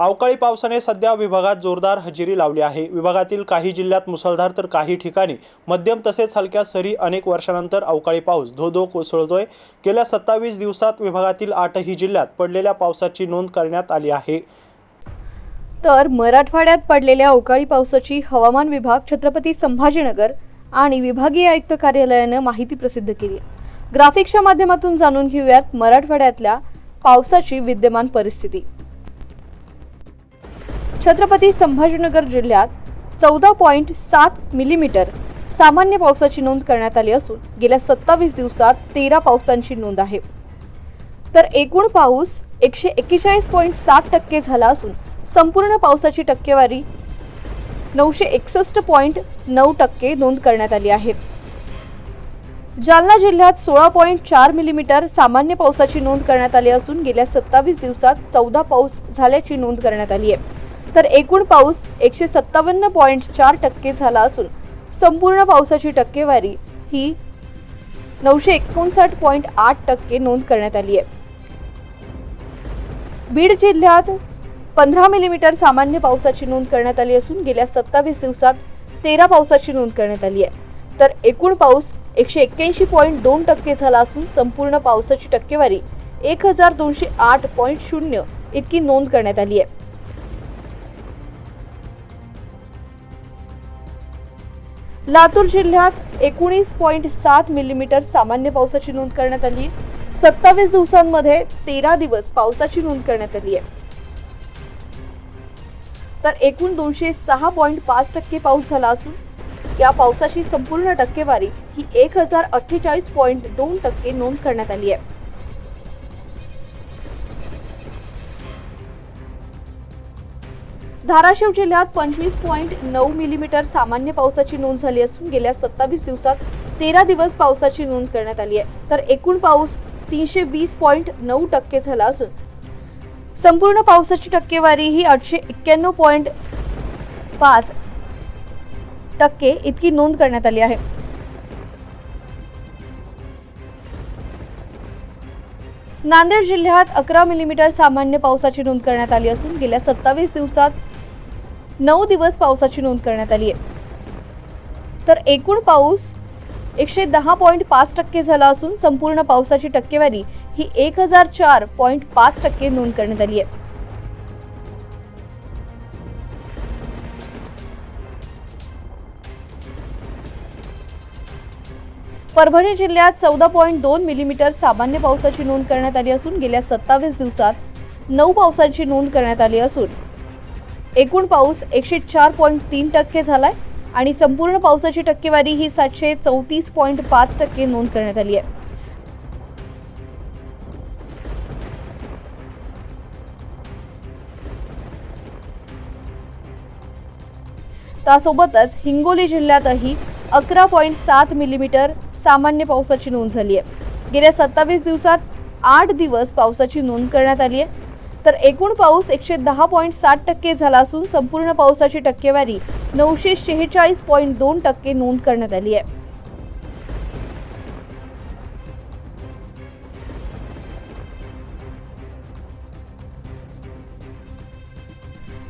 अवकाळी पावसाने सध्या विभागात जोरदार हजेरी लावली आहे. विभागातील काही जिल्ह्यात मुसळधार तर काही ठिकाणी मध्यम तसेच हलक्या सरी अनेक वर्षानंतर अवकाळी पाऊस धो धो कोसळतोय. गेल्या सत्तावीस दिवसात विभागातील आठही जिल्ह्यात पडलेल्या पावसाची नोंद करण्यात आली आहे. तर मराठवाड्यात पडलेल्या अवकाळी पावसाची हवामान विभाग छत्रपती संभाजीनगर आणि विभागीय आयुक्त कार्यालयानं माहिती प्रसिद्ध केली ग्राफिक्सच्या माध्यमातून जाणून घेऊयात मराठवाड्यातल्या पावसाची विद्यमान परिस्थिती. छत्रपती संभाजीनगर जिल्ह्यात चौदा पॉईंट सात मिलीमीटर सामान्य पावसाची नोंद करण्यात आली असून गेल्या सत्तावीस दिवसात तेरा पावसांची नोंद आहे. तर एकूण पाऊस एकशे एक्केचाळीस पॉईंट सात टक्के झाला असून संपूर्ण पावसाची टक्केवारी नऊशे एकसष्ट पॉईंट नऊ टक्के नोंद करण्यात आली आहे. जालना जिल्ह्यात सोळा पॉईंट चार मिलीमीटर सामान्य पावसाची नोंद करण्यात आली असून गेल्या सत्तावीस दिवसात चौदा पाऊस झाल्याची नोंद करण्यात आली आहे. तर एकूण पाऊस एकशे सत्तावन्न पॉईंट चार टक्के झाला असून संपूर्ण पावसाची टक्केवारी ही नऊशे एकोणसाठ पॉईंट आठ टक्के नोंद करण्यात आली आहे. बीड जिल्ह्यात पंधरा मिलीमीटर सामान्य पावसाची नोंद करण्यात आली असून गेल्या सत्तावीस दिवसात तेरा पावसाची नोंद करण्यात आली आहे. तर एकूण पाऊस एकशे एक्क्याऐंशी पॉईंट दोन टक्के झाला असून संपूर्ण पावसाची टक्केवारी एक हजार दोनशे आठ पॉईंट शून्य इतकी नोंद करण्यात आली आहे. लातूर जिल्ह्यात एकोणीस पॉईंट सात मिलीमीटर सामान्य पावसाची नोंद करण्यात आली. आहे सत्तावीस दिवसांमध्ये तेरा दिवस पावसाची नोंद करण्यात आली आहे. तर एकूण दोनशे सहा पॉईंट पाच टक्के पाऊस झाला असून या पावसाची संपूर्ण टक्केवारी ही एक हजार अठ्ठेचाळीस पॉईंट दोन टक्के नोंद करण्यात आली आहे. धाराशिव जिल्ह्यात पंचवीस पॉईंट नऊ मिलीमीटर सामान्य पावसाची नोंद झाली असून गेल्या सत्तावीस दिवसात तेरा दिवस पावसाची नोंद करण्यात आली आहे. तर एकूण पाऊस तीनशे वीस पॉईंट नऊ टक्के झाला असून संपूर्ण पावसाची टक्केवारी ही आठशे एक्क्याण्णव पॉईंट पाच टक्के इतकी नोंद करण्यात आली आहे. नांदेड जिल्ह्यात अकरा मिलीमीटर सामान्य पावसाची नोंद करण्यात आली असून गेल्या सत्तावीस दिवसात नऊ दिवस पावसाची नोंद करण्यात आली आहे. तर एकूण पाऊस एकशे दहा पॉईंट पाच टक्के झाला असून संपूर्ण पावसाची टक्केवारी ही एक हजार चार पॉईंट पाच टक्के नोंद करण्यात आली आहे. परभणी जिल्ह्यात चौदा पॉईंट दोन मिलीमीटर सामान्य पावसाची नोंद करण्यात आली असून गेल्या सत्तावीस दिवसात नऊ पावसाची नोंद करण्यात आली असून एकूण पाऊस एकशे चार पॉईंट तीन टक्के झालाय आणि संपूर्ण पावसाची टक्केवारी ही सातशे चौतीस पॉईंट पाच टक्के नोंद करण्यात आली आहे. त्यासोबतच हिंगोली जिल्ह्यातही अकरा पॉईंट सात मिलीमीटर सामान्य पावसाची नोंद झाली आहे. गेल्या सत्तावीस दिवसात आठ दिवस पावसाची नोंद करण्यात आली आहे. तर एकूण पाऊस एकशे दहा पॉईंट सात टक्के झाला असून संपूर्ण पावसाची टक्केवारी नऊशे शेहेचाळीस पॉईंट दोन टक्के नोंद करण्यात आली आहे.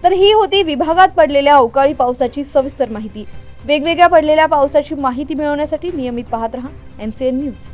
तर ही होती विभागात पडलेल्या अवकाळी पावसाची सविस्तर माहिती. वेगवेगळ्या पडलेल्या पावसाची माहिती मिळवण्यासाठी नियमित पाहत रहा. M C N news.